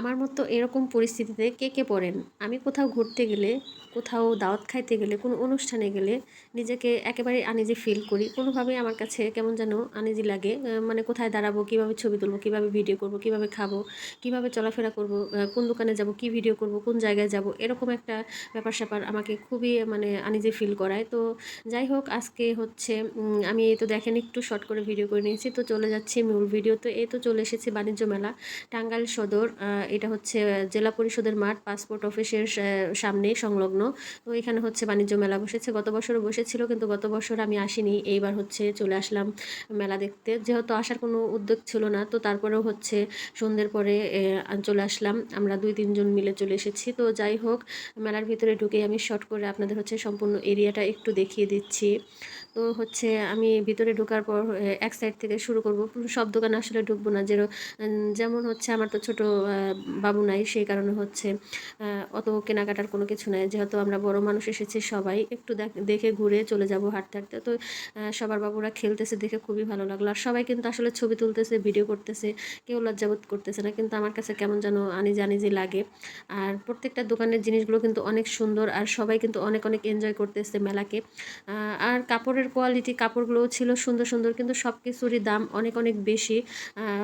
আমার মতো এরকম পরিস্থিতিতে কে কে পড়েন? আমি কোথাও ঘুরতে গেলে, কোথাও দাওয়াত খাইতে গেলে, কোনো অনুষ্ঠানে গেলে নিজেকে একেবারে আনিজি ফিল করি। কোনোভাবেই আমার কাছে কেমন যেন আনিজি লাগে। মানে কোথায় দাঁড়াবো, কীভাবে ছবি তুলবো, কীভাবে ভিডিও করব, কীভাবে খাব, কীভাবে চলাফেরা করব কোন দোকানে যাব, কী ভিডিও করব, কোন জায়গায় যাব, এরকম একটা ব্যাপার স্যাপার আমাকে খুবই মানে আনিজি ফিল করায়। তো যাই হোক, আজকে হচ্ছে আমি এই তো দেখেন একটু শর্ট করে ভিডিও করে নিয়েছি। তো চলে যাচ্ছি মূল ভিডিও তো। এই তো চলে এসেছি বাণিজ্য মেলা, টাঙ্গাইল সদর এটা হচ্ছে জেলা পরিষদের মাঠ পাসপোর্ট অফিসের আহ, সামনে সংলগ্ন। তো এখানে হচ্ছে বাণিজ্য মেলা বসেছে। গত বছরও বসেছিল কিন্তু গত বছর আমি আসিনি। এইবার হচ্ছে চলে আসলাম মেলা দেখতে। যেহেতু আসার কোনো উদ্যোগ ছিল না তো তারপরেও হচ্ছে সন্ধ্যের পরে চলে আসলাম। আমরা দুই তিনজন মিলে চলে এসেছি। তো যাই হোক মেলার ভিতরে ঢুকে আমি শর্ট করে আপনাদের হচ্ছে সম্পূর্ণ এরিয়াটা একটু দেখিয়ে দিচ্ছি। তো হচ্ছে আমি ভিতরে ঢোকার পর এক সাইড থেকে শুরু করব। সব দোকানে আসলে ঢুকবো না। যেন যেমন হচ্ছে আমার তো ছোট বাবু নাই, সেই কারণে হচ্ছে অত কেনাকাটার কোনো কিছু নাই। যেহেতু আমরা বড় মানুষ এসেছি সবাই, একটু দেখ- ঘুরে চলে যাব হাঁটতে হাঁটতে। তো সবার বাবুরা খেলতেছে দেখে খুবই ভালো লাগল। আর সবাই কিন্তু আসলে ছবি তুলতেছে, ভিডিও করতেছে, কেউ লজ্জাবোধ করতেছে না। কিন্তু আমার কাছে কেমন যেন আনি জানি যে লাগে। আর প্রত্যেকটা দোকানের জিনিসগুলো কিন্তু অনেক সুন্দর, আর সবাই কিন্তু অনেক অনেক এনজয় করতেছে মেলাকে। আর কাপড়ের কোয়ালিটি কাপড়গুলোও ছিল সুন্দর সুন্দর, কিন্তু সব কিছুরই দাম অনেক অনেক বেশি।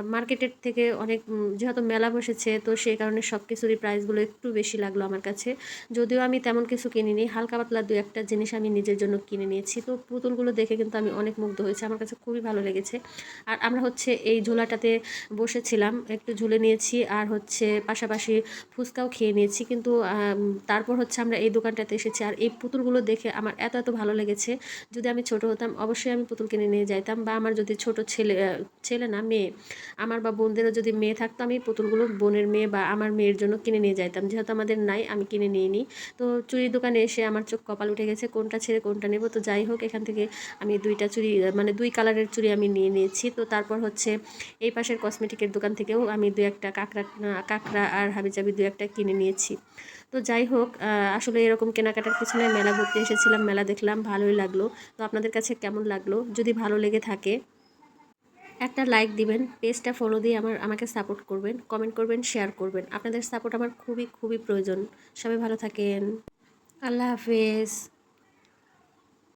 মার্কেটের থেকে অনেক যেহেতু মেলা বসেছে তো সেই কারণে সব কিছুরই প্রাইসগুলো একটু বেশি লাগল আমার কাছে। যদিও আমি তেমন কিছু কিনিনি হালকা পাতলা দু একটা জিনিস আমি নিজের জন্য কিনে নিয়েছি। তো পুতুলগুলো দেখে কিন্তু আমি অনেক মুগ্ধ হয়েছে, আমার কাছে খুবই ভালো লেগেছে। আর আমরা হচ্ছে এই ঝোলাটাতে বসেছিলাম, একটু ঝুলে নিয়েছি আর হচ্ছে পাশাপাশি ফুচকাও খেয়ে নিয়েছি। কিন্তু তারপর হচ্ছে আমরা এই দোকানটাতে এসেছি আর এই পুতুলগুলো দেখে আমার এত এত ভালো লেগেছে। যদি আমি ছোট হতাম, অবশ্যই আমি পুতুল কিনে নিয়ে যাইতাম বা আমার যদি ছোট ছেলে ছেলে না, মেয়ে, আমার বা বোনদেরও যদি মেয়ে থাকতো, আমি পুতুলগুলো বোনের মেয়ে বা আমার মেয়ের জন্য কিনে নিয়ে যাইতাম। যেহেতু আমাদের নাই, আমি কিনে নিয়ে নিই তো চুড়ির দোকানে এসে আমার চোখ কপাল উঠে গেছে, কোনটা ছেড়ে কোনটা নেব। তো যাই হোক, এখান থেকে আমি দুইটা চুড়ি মানে দুই কালারের চুড়ি আমি নিয়ে নিয়েছি। তো তারপর হচ্ছে এই পাশের কসমেটিকের দোকান থেকেও আমি দু একটা কাঁকড়া কাঁকড়া আর হাবিজাবি দু একটা কিনে নিয়েছি। তো যাই হোক আসলে এরকম কেনাকাটার পিছনে মেলা ঘুরতে এসেছিলাম, মেলা দেখলাম, ভালোই লাগল। তো আপনাদের কাছে কেমন লাগল? যদি ভালো লেগে থাকে একটা লাইক দিবেন পেজটা ফলো দিয়ে আমার, আমাকে সাপোর্ট করবেন কমেন্ট করবেন শেয়ার করবেন। আপনাদের সাপোর্ট আমার খুবই খুবই প্রয়োজন। সবাই ভালো থাকেন। আল্লাহ হাফেজ।